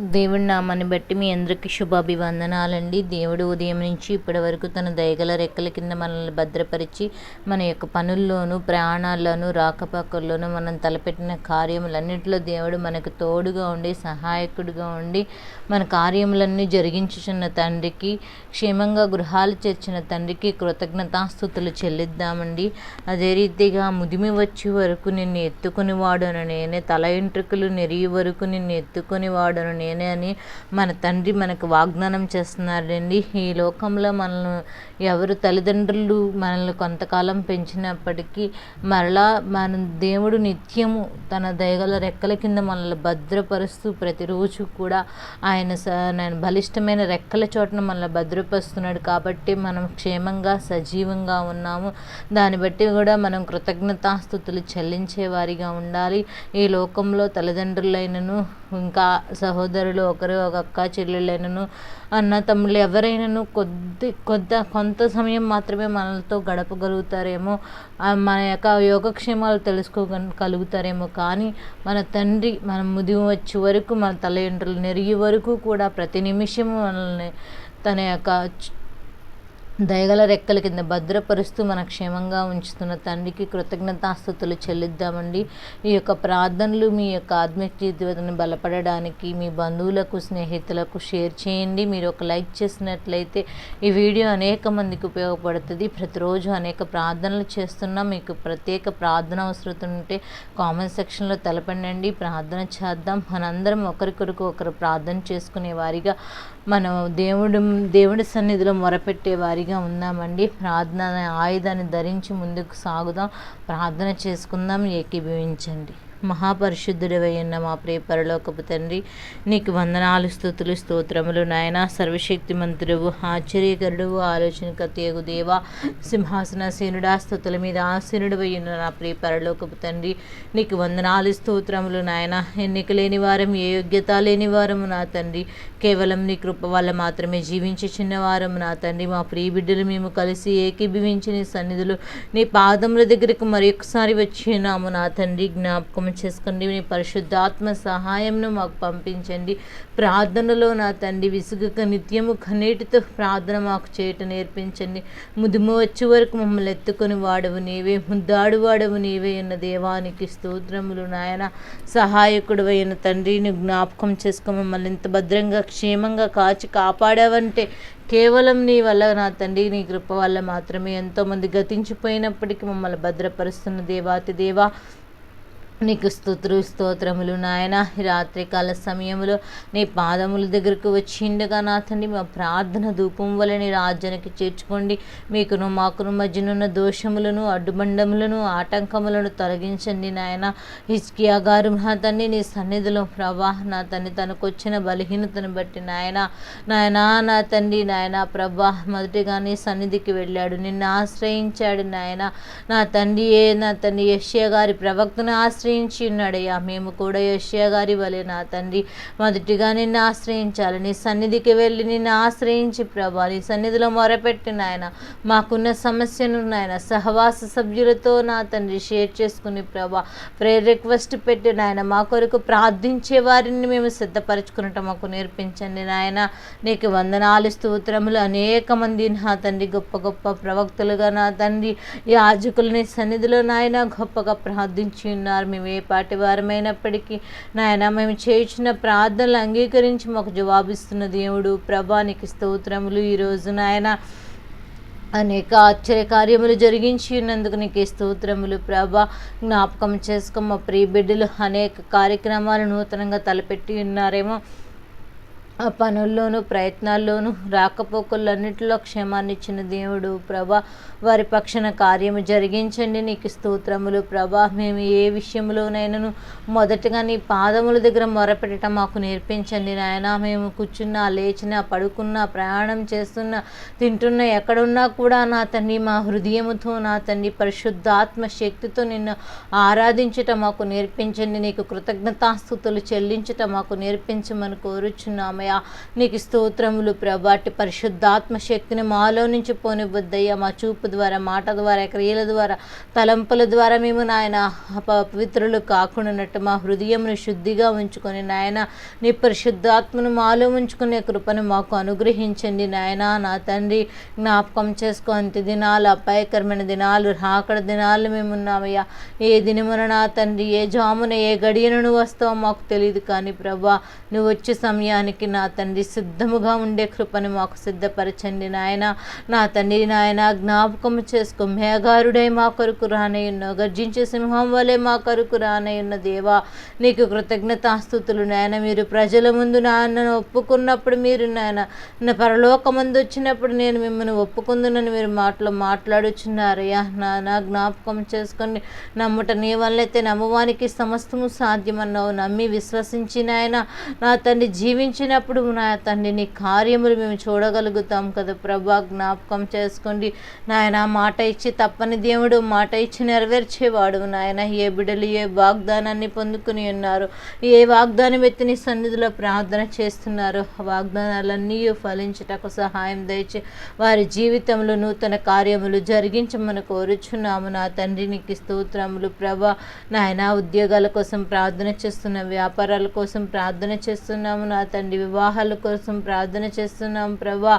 దేవుడి నామాన్ని బట్టి మీ అందరికీ శుభాభివందనాలండి. దేవుడు ఉదయం నుంచి ఇప్పటి వరకు తన దయగల రెక్కల కింద మనల్ని భద్రపరిచి మన యొక్క పనుల్లోనూ ప్రయాణాల్లోనూ రాకపోకల్లోనూ మనం తలపెట్టిన కార్యములన్నింటిలో దేవుడు మనకు తోడుగా ఉండి సహాయకుడిగా ఉండి మన కార్యములన్నీ జరిగించుచున్న తండ్రికి క్షేమంగా గృహాలు చేర్చిన తండ్రికి కృతజ్ఞతాస్థుతులు చెల్లిద్దామండి. అదే రీతిగా ముదిమి వచ్చే వరకు నిన్ను ఎత్తుకుని వాడును నేనే తల ఎంట్రుకలు నెరిగి వరకు నిన్ను ఎత్తుకుని వాడును నేనే అని మన తండ్రి మనకు వాగ్దానం చేస్తున్నారండి ఈ లోకంలో మనల్ని ఎవరు తల్లిదండ్రులు మనల్ని కొంతకాలం పెంచినప్పటికీ మరలా మన దేవుడు నిత్యము తన దయగల రెక్కల కింద మనల్ని భద్రపరుస్తూ ప్రతిరోజు కూడా ఆయన స బలిష్టమైన రెక్కల చోటను మనల్ని భద్రపరుస్తున్నాడు. కాబట్టి మనం క్షేమంగా సజీవంగా ఉన్నాము. దాన్ని బట్టి కూడా మనం కృతజ్ఞతాస్థుతులు చెల్లించే వారిగా ఉండాలి. ఈ లోకంలో తల్లిదండ్రులైనను ఇంకా సహోదరులు ఒకరు ఒక అక్క చెల్లెళ్ళైనను అన్న తమ్ముళ్ళు ఎవరైనాను కొద్ది కొద్ది కొంత సమయం మాత్రమే మనలతో గడపగలుగుతారేమో మన యొక్క యోగక్షేమాలు తెలుసుకోగలుగుతారేమో కానీ మన తండ్రి మన ముదిమి వచ్చే వరకు మన తల్లిదండ్రులు నెరిగి వరకు కూడా ప్రతి నిమిషము మనల్ని తన యొక్క దయగల రెక్కల కింద భద్రపరుస్తూ మన క్షేమంగా ఉంచుతున్న తండ్రికి కృతజ్ఞతాస్థుతులు చెల్లిద్దామండి. ఈ యొక్క ప్రార్థనలు మీ యొక్క ఆత్మీయ జీవితాన్ని బలపడడానికి మీ బంధువులకు స్నేహితులకు షేర్ చేయండి. మీరు ఒక లైక్ చేసినట్లయితే ఈ వీడియో అనేక మందికి ఉపయోగపడుతుంది. ప్రతిరోజు అనేక ప్రార్థనలు చేస్తున్నాం మీకు ప్రత్యేక ప్రార్థన అవసరం ఉంటే కామెంట్ సెక్షన్లో తెలపండి ప్రార్థన చేద్దాం. మనందరం ఒకరికొరకు ఒకరు ప్రార్థన చేసుకునే వారిగా మనం దేవుడు దేవుడి సన్నిధిలో మొరపెట్టే వారిగా ఉందామండి ప్రార్థన ఆయుధాన్ని ధరించి ముందుకు సాగుదాం. ప్రార్థన చేసుకుందాం. ఏకీభవించండి. మహాపరిశుద్ధుడవయ్యున్న మా ప్రియ పరలోకపు తండ్రి నీకు వందనాలు స్థుతులు స్తోత్రములు నాయన. సర్వశక్తిమంతుడువు ఆశ్చర్యకరుడు దేవ. సింహాసన సీనుడా స్థుతుల మీద ఆసీనుడు ఉన్న నా ప్రియ పరలోకపు తండ్రి నీకు వందనాలు స్తోత్రములు నాయన. ఎన్నిక లేని వారం ఏ యోగ్యత లేని వారము నా తండ్రి. కేవలం నీ కృప వల్ల మాత్రమే జీవించి చిన్నవారము నా తండ్రి. మా ప్రియ బిడ్డలు మేము కలిసి ఏకీభవించి నీ సన్నిధులు నీ పాదముల దగ్గరకు మరొకసారి వచ్చినాము నా తండ్రి. జ్ఞాపకం చేసుకోండి. మీ పరిశుద్ధాత్మ సహాయంను మాకు పంపించండి. ప్రార్థనలో నా తండ్రి విసుగక నిత్యము కనేటితో ప్రార్థన మాకు చేయటం నేర్పించండి. ముదుము వచ్చే వరకు మమ్మల్ని ఎత్తుకొని వాడవు నీవే. ముద్దాడు వాడవు నీవే అన్న దేవానికి స్తోత్రములు నాయన. సహాయకుడు అయిన తండ్రిని జ్ఞాపకం చేసుకో. మమ్మల్ని ఇంత భద్రంగా క్షేమంగా కాచి కాపాడావంటే కేవలం నీ వల్ల నా తండ్రి నీ కృప వల్ల మాత్రమే. ఎంతోమంది గతించిపోయినప్పటికీ మమ్మల్ని భద్రపరుస్తున్న దేవాతి దేవా నీకు స్తుతులు స్తోత్రములు నాయన. రాత్రికాల సమయంలో నీ పాదముల దగ్గరకు వచ్చిండగా నా తండ్రి మా ప్రార్థన ధూపం వల్ల నీ రాజ్యానికి చేర్చుకోండి. మీకును మాకును మధ్యనున్న దోషములను అడ్డుబండములను ఆటంకములను తొలగించండి నాయన. హిస్కియా గారు నా తండ్రి నీ సన్నిధిలో ప్రభా నా తండ్రి తనకు వచ్చిన బలహీనతను బట్టి నాయన. నాయనా నా తండ్రి నాయన ప్రభా మొదటిగా నీ సన్నిధికి వెళ్ళాడు నిన్ను ఆశ్రయించాడు నాయన. నా తండ్రి ఏ నా తండ్రి యష్యా గారి ప్రవక్తను ఆశ్రయించి ఉన్నాడయ్యా మేము కూడా యశ్య గారి వలె నా తండ్రి మొదటిగా నిన్ను ఆశ్రయించాలి. నీ సన్నిధికి వెళ్ళి నిన్ను ఆశ్రయించి ప్రభా నీ సన్నిధిలో మొరపెట్టి నాయన మాకున్న సమస్యను నాయన సహవాస సభ్యులతో నా తండ్రి షేర్ చేసుకుని ప్రభా ప్రేయర్ రిక్వెస్ట్ పెట్టి నాయన మా కొరకు ప్రార్థించే వారిని మేము సిద్ధపరచుకున్నట్టు మాకు నేర్పించండి నాయన. నీకు వందనాలు స్తోత్రములు. అనేక మంది నా తండ్రి గొప్ప గొప్ప ప్రవక్తలుగా నా తండ్రి యాజకులని సన్నిధిలో నాయన గొప్పగా ప్రార్థించి ఉన్నారు మేము ఏ పాటి వారమైనప్పటికీ నాయన మేము చేయించిన ప్రార్థనలు అంగీకరించి మాకు జవాబిస్తున్న దేవుడు ప్రభానికి స్తోత్రములు ఈరోజు నాయన. అనేక ఆశ్చర్య కార్యములు జరిగించి ఉన్నందుకు నీకు స్తోత్రములు ప్రభా. జ్ఞాపకం చేసుకో మా ప్రియ బిడ్డలు అనేక కార్యక్రమాలు నూతనంగా తలపెట్టి ఉన్నారేమో. ఆ పనుల్లోనూ ప్రయత్నాల్లోనూ రాకపోకలన్నిటిలో క్షేమాన్నిచ్చిన దేవుడు ప్రభా వారి పక్షన కార్యము జరిగించండి. నీకు స్తోత్రములు ప్రభా. మేము ఏ విషయంలోనైనాను మొదటగా నీ పాదముల దగ్గర మొరపెట్టడం మాకు నేర్పించండి నాయన. మేము కూర్చున్నా లేచినా పడుకున్నా ప్రయాణం చేస్తున్నా తింటున్నా ఎక్కడున్నా కూడా నా తండ్రి మా హృదయముతో నా తండ్రి పరిశుద్ధాత్మ శక్తితో నిన్ను ఆరాధించటం మాకు నేర్పించండి. నీకు కృతజ్ఞతాస్థుతులు చెల్లించటం మాకు నేర్పించమని కోరుచున్నామయ్య. చేస్తున్నామయ్యా నీకు స్తోత్రములు ప్రభా. అట్టి పరిశుద్ధాత్మ శక్తిని మాలో నుంచి పోనివ్వద్దయ్యా. మా చూపు ద్వారా మాట ద్వారా క్రియల ద్వారా తలంపుల ద్వారా మేము నాయన ప- పవిత్రులు కాకుండానట్టు మా హృదయంను శుద్ధిగా ఉంచుకొని నాయన నీ పరిశుద్ధాత్మను మాలో ఉంచుకునే కృపను మాకు అనుగ్రహించండి నాయన. నా తండ్రి జ్ఞాపకం చేసుకో. దినాలు అపాయకరమైన దినాలు రాకడ దినాలు మేము ఉన్నామయ్యా. ఏ దినమున నా తండ్రి ఏ జామున ఏ గడియను నువ్వు వస్తావో మాకు తెలియదు కానీ ప్రభా నువ్వు వచ్చే సమయానికి నా నా తండ్రి సిద్ధముగా ఉండే కృపను మాకు సిద్ధపరచండి నాయన. నా తండ్రి నాయన జ్ఞాపకం చేసుకో. మేఘారుడై మా కొరకు రానై గర్జించే సింహం వలె మా కొరకు రానయ్యున్న దేవా నీకు కృతజ్ఞతాస్థుతులు నాయన. మీరు ప్రజల ముందు నాన్నను ఒప్పుకున్నప్పుడు మీరు నాయన నా పరలోకమందు వచ్చినప్పుడు నేను మిమ్మల్ని ఒప్పుకుందునని మీరు మాటలు మాట్లాడుచున్నారయ్యా. నా నా జ్ఞాపకం చేసుకొని నమ్ముట నీ వల్లైతే నమ్మవానికి సమస్తము సాధ్యమన్నావు. నమ్మి విశ్వసించి నాయన నా తండ్రి జీవించినప్పుడు నా తండ్రి నీ కార్యములు మేము చూడగలుగుతాం కదా ప్రభా. జ్ఞాపకం చేసుకోండి. నాయన మాట ఇచ్చి తప్పని దేవుడు మాట ఇచ్చి నెరవేర్చేవాడు. నాయన ఏ బిడ్డలు ఏ వాగ్దానాన్ని పొందుకుని ఉన్నారు? ఏ వాగ్దానం ఎత్తి నీ సన్నిధిలో ప్రార్థన చేస్తున్నారు? ఆ వాగ్దానాలన్నీ ఫలించటకు సహాయం దయచి వారి జీవితంలో నూతన కార్యములు జరిగించమని కోరుచున్నాము. నా తండ్రి నీకు స్తోత్రములు ప్రభా. నాయన ఉద్యోగాల కోసం ప్రార్థన చేస్తున్నాం వ్యాపారాల కోసం ప్రార్థన చేస్తున్నాము. నా తండ్రి వివాహాల కోసం ప్రార్థన చేస్తున్నాం ప్రభా.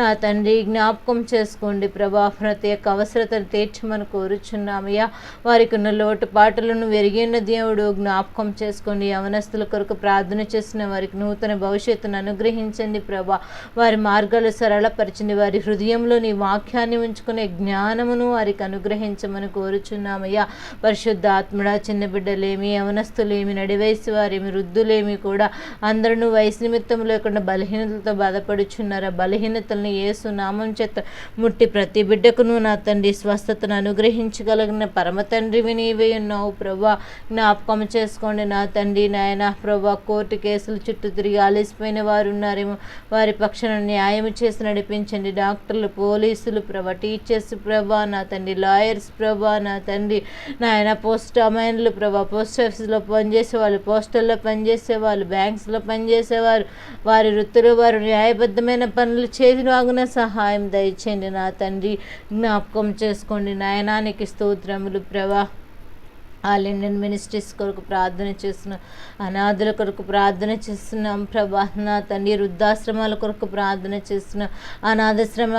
నా తండ్రి జ్ఞాపకం చేసుకోండి ప్రభా. ప్రతి యొక్క అవసరతను తీర్చమని కోరుచున్నామయ్యా వారికి ఉన్న లోటుపాటులను వెరిగిన దేవుడు జ్ఞాపకం చేసుకోండి. యవనస్తుల కొరకు ప్రార్థన చేసిన వారికి నూతన భవిష్యత్తును అనుగ్రహించండి ప్రభా. వారి మార్గాలు సరళపరచండి. వారి హృదయంలో నీ వాక్యాన్ని ఉంచుకునే జ్ఞానమును వారికి అనుగ్రహించమని కోరుచున్నామయ్యా పరిశుద్ధ ఆత్మడా చిన్న బిడ్డలేమి యవనస్తులేమి నడివయసు వారేమి వృద్ధులేమి కూడా అందరూ వయసు నిమిత్తం లేకుండా బలహీనతలతో బాధపడుచున్నారు? ఆ బలహీనతల్ని ఏసు నామం చేత ముట్టి ప్రతి బిడ్డకును నా తండ్రి స్వస్థతను అనుగ్రహించగలిగిన పరమ తండ్రివి నీవే ఉన్నావు ప్రభా. జ్ఞాపకం చేసుకోండి నా తండ్రి నాయన. ప్రభా కోర్టు కేసులు చుట్టూ తిరిగి ఆలసిపోయిన వారు ఉన్నారేమో వారి పక్షాన న్యాయం చేసి నడిపించండి. డాక్టర్లు పోలీసులు ప్రభా టీచర్స్ ప్రభా నా తండ్రి లాయర్స్ ప్రభా నా తండ్రి నాయన పోస్ట్ అమైన్లు ప్రభా పోస్ట్ ఆఫీస్లో పనిచేసే వాళ్ళు పోస్టల్లో పనిచేసే వాళ్ళు బ్యాంక్స్లో పనిచేసేవారు వారి వృత్తిలో వారు న్యాయబద్ధమైన పనులు చేసిన వాగున సహాయం దయచేయండి నా తండ్రి. జ్ఞాపకం చేసుకోండి. నాయనానికి స్తోత్రములు ప్రభా. ఆల్ ఇండియన్ మినిస్ట్రీస్ కొరకు ప్రార్థన చేస్తున్నాం అనాథుల కొరకు ప్రార్థన చేస్తున్నాం ప్రభా నా తండ్రి వృద్ధాశ్రమాల కొరకు ప్రార్థన చేస్తున్నాం అనాథశ్రమ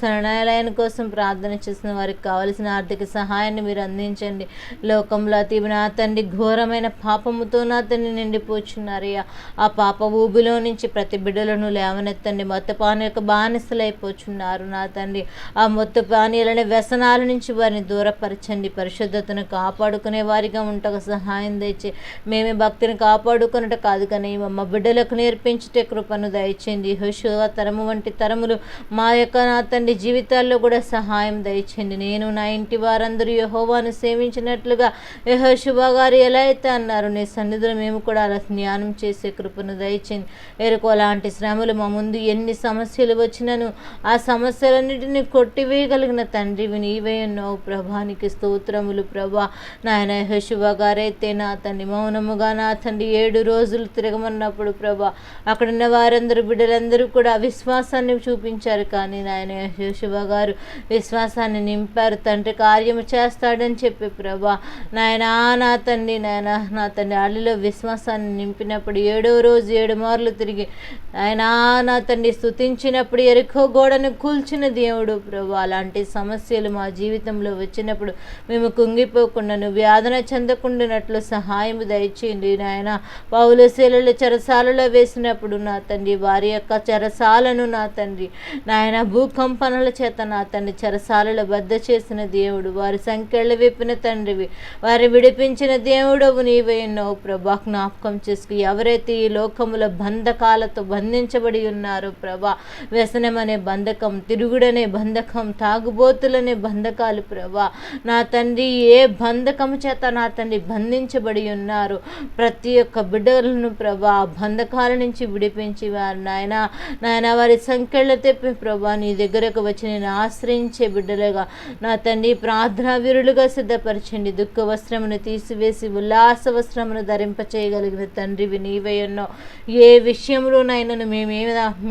శరణాలయం కోసం ప్రార్థన చేస్తున్నాం వారికి కావలసిన ఆర్థిక సహాయాన్ని మీరు అందించండి. లోకంలో అతి నా తండ్రి ఘోరమైన పాపముతో నా తండ్రి నిండిపోచున్నారయ్యా. ఆ పాప ఊబిలో నుంచి ప్రతి బిడ్డలను లేవనెత్తండి. మొత్త యొక్క బానిసలైపోచున్నారు నా తండ్రి. ఆ మొత్త పానీయాలనే వ్యసనాల నుంచి వారిని దూరపరచండి. పరిశుద్ధతను కాపాడుకునే వారిగా ఉంటకు సహాయం దయచే. మేమే భక్తిని కాపాడుకున్నట కాదు కానీ మా బిడ్డలకు నేర్పించుటే కృపను దయచేయండి. హుషువ తరము వంటి తరములు మా యొక్క నా తండ్రి జీవితాల్లో కూడా సహాయం దయచేయండి. నేను నా ఇంటి వారందరూ యహోవాను సేవించినట్లుగా యహోశుభ గారు ఎలా అయితే అన్నారు నీ సన్నిధిలో మేము కూడా అలా ధ్యానం చేసే కృపను దయచేయండి. ఎరుకు అలాంటి శ్రమలు మా ముందు ఎన్ని సమస్యలు వచ్చినను ఆ సమస్యలన్నిటిని కొట్టివేయగలిగిన తండ్రివి నీవే ఉన్నావు ప్రభానికి స్తోత్రములు ప్రభా. నా ఆయన యహోశుభ గారైతే నా తండ్రి. మౌనముగా నా తండ్రి ఏడు రోజులు తిరగమన్నప్పుడు ప్రభా అక్కడున్న వారందరూ బిడ్డలందరూ కూడా విశ్వాసాన్ని చూపించారు. కానీ నాయన యహోశుభ గారు విశ్వాసాన్ని నింపారు. తండ్రి కార్యము చేస్తాడని చెప్పి ప్రభా నాయన నా తండ్రి నాయన నా తండ్రి అల్లిలో విశ్వాసాన్ని నింపినప్పుడు ఏడో రోజు ఏడు మార్లు తిరిగి ఆయన నా తండ్రి స్తుతించినప్పుడు ఎరుకో గోడను కూల్చిన దేవుడు ప్రభా. అలాంటి సమస్యలు మా జీవితంలో వచ్చినప్పుడు మేము కుంగిపోకుండా వ్యాధన చెందకుండినట్లు సహాయం దయచేయండి నాయన. పౌలు శీలలు చెరసాలలో వేసినప్పుడు నా తండ్రి వారి యొక్క చెరసాలను నా తండ్రి. నాయన భూకంపనల చేత నా తండ్రి చెరసాలలో బద్ద చేసిన దేవుడు వారి సంఖ్యలు విప్పిన తండ్రివి. వారి విడిపించిన దేవుడవు నీవే ప్రభా జ్ఞాపకం చేసుకు ఎవరైతే ఈ లోకముల బంధకాలతో బంధించబడి ఉన్నారో ప్రభా వ్యసనం అనే బంధకం తిరుగుడనే బంధకం తాగుబోతులనే బంధకాలు ప్రభా నా తండ్రి ఏ బంధకం బంధకము చేత నా తండ్రి బంధించబడి ఉన్నారు. ప్రతి ఒక్క బిడ్డలను ప్రభా ఆ బంధకాల నుంచి విడిపించి వారు నాయన నాయన వారి సంఖ్యలు తెప్పి ప్రభా నీ దగ్గరకు వచ్చి నేను ఆశ్రయించే బిడ్డలుగా నా తండ్రి ప్రార్థనా వీరులుగా సిద్ధపరచండి. దుఃఖ వస్త్రమును తీసివేసి ఉల్లాస వస్త్రమును ధరింప చేయగలిగిన తండ్రివి నీవై ఉన్నావు. ఏ విషయంలోనైనా మేమే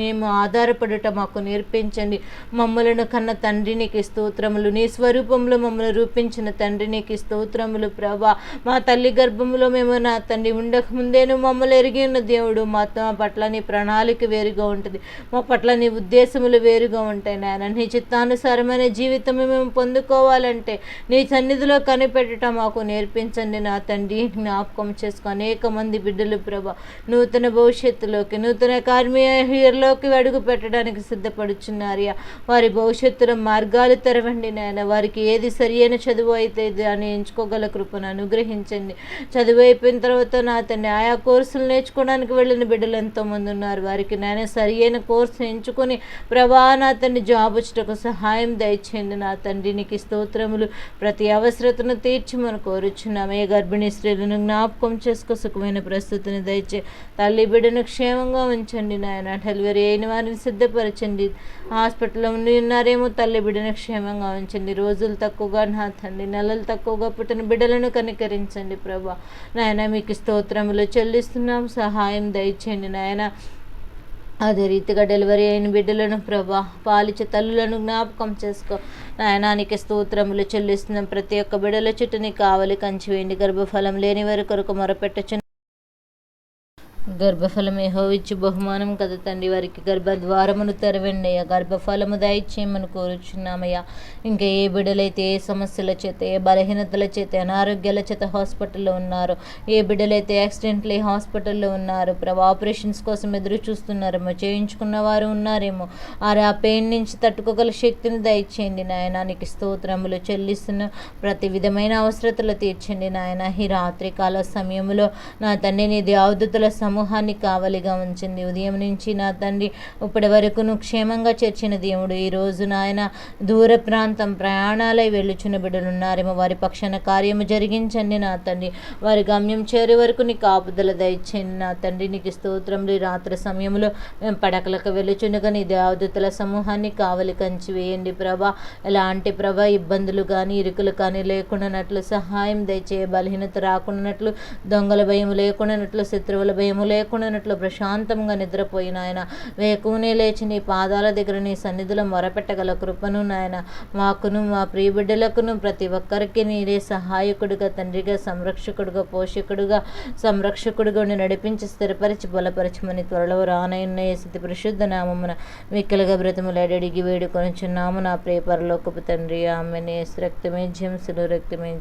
మేము ఆధారపడుట మాకు నేర్పించండి. మమ్మలను కన్న తండ్రినికి స్తోత్రములు నీ స్వరూపంలో మమ్మల్ని రూపించిన తండ్రినికి స్తోత్రములు ప్రభా. మా తల్లి గర్భంలో మేము నా తండ్రి ఉండకముందేను మమ్మల్ని ఎరిగి ఉన్న దేవుడు మా పట్ల నీ ప్రణాళిక వేరుగా ఉంటుంది. మా పట్ల నీ ఉద్దేశములు వేరుగా ఉంటాయి నాయన. నీ చిత్తానుసారమైన జీవితం మేము పొందుకోవాలంటే నీ సన్నిధిలో కనిపెట్టడం మాకు నేర్పించండి నా తండ్రి. జ్ఞాపకం చేసుకో. అనేక మంది బిడ్డలు ప్రభ నూతన భవిష్యత్తులోకి నూతన కార్మియలోకి అడుగు పెట్టడానికి సిద్ధపడుచున్నారయ్యా. వారి భవిష్యత్తులో మార్గాలు తెరవండి నాయన. వారికి ఏది సరి అయిన చదువు అయితే దాన్ని గల కృపను అనుగ్రహించండి. చదువు అయిపోయిన తర్వాత నా తండ్రి ఆయా కోర్సులు నేర్చుకోవడానికి వెళ్ళిన బిడ్డలు ఎంతోమంది ఉన్నారు. వారికి నాయన సరి అయిన కోర్సు ఎంచుకొని ప్రభా నా తండ్రి జాబ్ వచ్చటకు సహాయం దయచేయండి. నా తండ్రి నీకు స్తోత్రములు ప్రతి అవసరతను తీర్చమని కోరుచున్నామే గర్భిణీ స్త్రీలను జ్ఞాపకం చేసుకో సుఖమైన ప్రస్తుతిని దయచే తల్లి బిడ్డను క్షేమంగా ఉంచండి నాయన. డెలివరీ అయిన వారిని సిద్ధపరచండి. హాస్పిటల్లో ఉండి ఉన్నారేమో తల్లి బిడ్డను క్షేమంగా ఉంచండి. రోజులు తక్కువగా నా తండ్రి నెలలు తక్కువగా పుట్టిన బిడ్డలను కనికరించండి ప్రభా. నాయన మీకు స్తోత్రములు చెల్లిస్తున్నాం. సహాయం దయచేయండి నాయన. అదే రీతిగా డెలివరీ అయిన బిడ్డలను ప్రభా పాలిచ్చే తల్లులను జ్ఞాపకం చేసుకో. నాయనానికి స్తోత్రములు చెల్లిస్తున్నాం. ప్రతి ఒక్క బిడ్డల చుట్టూ నీ కావలి కంచి వేయండి. గర్భఫలం లేని వారి కొరకు మొరపెట్టచ్చు గర్భఫలం ఇచ్చి బహుమానం కదా తండ్రి వారికి. గర్భద్వారమును తెరవండి అయ్యా. గర్భఫలము దయచేయమని కోరుచున్నామయ్యా. ఇంకా ఏ బిడ్డలైతే ఏ సమస్యల చేత ఏ బలహీనతల చేత అనారోగ్యాల చేత హాస్పిటల్లో ఉన్నారు ఏ బిడ్డలైతే యాక్సిడెంట్లీ హాస్పిటల్లో ఉన్నారు ప్రభా ఆపరేషన్స్ కోసం ఎదురు చూస్తున్నారేమో చేయించుకున్న వారు ఉన్నారేమో ఆ పెయిన్ నుంచి తట్టుకోగల శక్తిని దయచేయండి నాయన. నీకు స్తోత్రములు చెల్లిస్తున్న ప్రతి విధమైన అవసరతలు తీర్చండి నాయన. ఈ రాత్రికాల సమయంలో నా తండ్రి నీ దేవదూతల సమూహాన్ని కావలిగా ఉంచింది. ఉదయం నుంచి నా తండ్రి ఇప్పటి వరకు క్షేమంగా చేర్చిన దేవుడు. ఈరోజు నాయన దూర ప్రాంతం ప్రయాణాలై వెళ్ళుచున్న బిడ్డలు ఉన్నారేమో వారి పక్షాన కార్యము జరిగించండి నా తండ్రి. వారి గమ్యం చేరే వరకు నీ కాపుదల దయచేయండి నా తండ్రి. నీకు స్తోత్రములు రాత్రి సమయంలో మేము పడకలకు వెళ్ళుచుండగా నీ దేవదూతల సమూహాన్ని కావలి కంచి వేయండి ప్రభా. ఎలాంటి ప్రభా ఇబ్బందులు కానీ ఇరుకులు కానీ లేకుండానట్లు సహాయం దయచేయ. బలహీనత రాకుండానట్లు దొంగల భయం లేకుండానట్లు శత్రువుల భయం భయము లేకుండానట్లు ప్రశాంతంగా నిద్రపోయిన ఆయన వేకునే లేచి నీ పాదాల దగ్గర నీ సన్నిధిలో మొరపెట్టగల కృపను నాయన మాకును మా ప్రియబిడ్డలకును ప్రతి ఒక్కరికి నీరే సహాయకుడిగా తండ్రిగా సంరక్షకుడుగా పోషకుడుగా సంరక్షకుడుగా నడిపించి స్థిరపరిచి బలపరచమని త్వరలో రానయ్య స్థితి పరిశుద్ధ నామమున మిక్కలుగా బ్రతములాడడిగి వేడుకొనిచున్నాము. నా ప్రియ పరలోకపు తండ్రి ఆమెనే. రక్తమే జయం సులు రక్తమే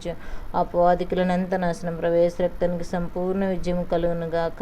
అపవాదికులనంత నాశనం ప్రవేశ రక్తానికి సంపూర్ణ విజయం కలుగునుగాక.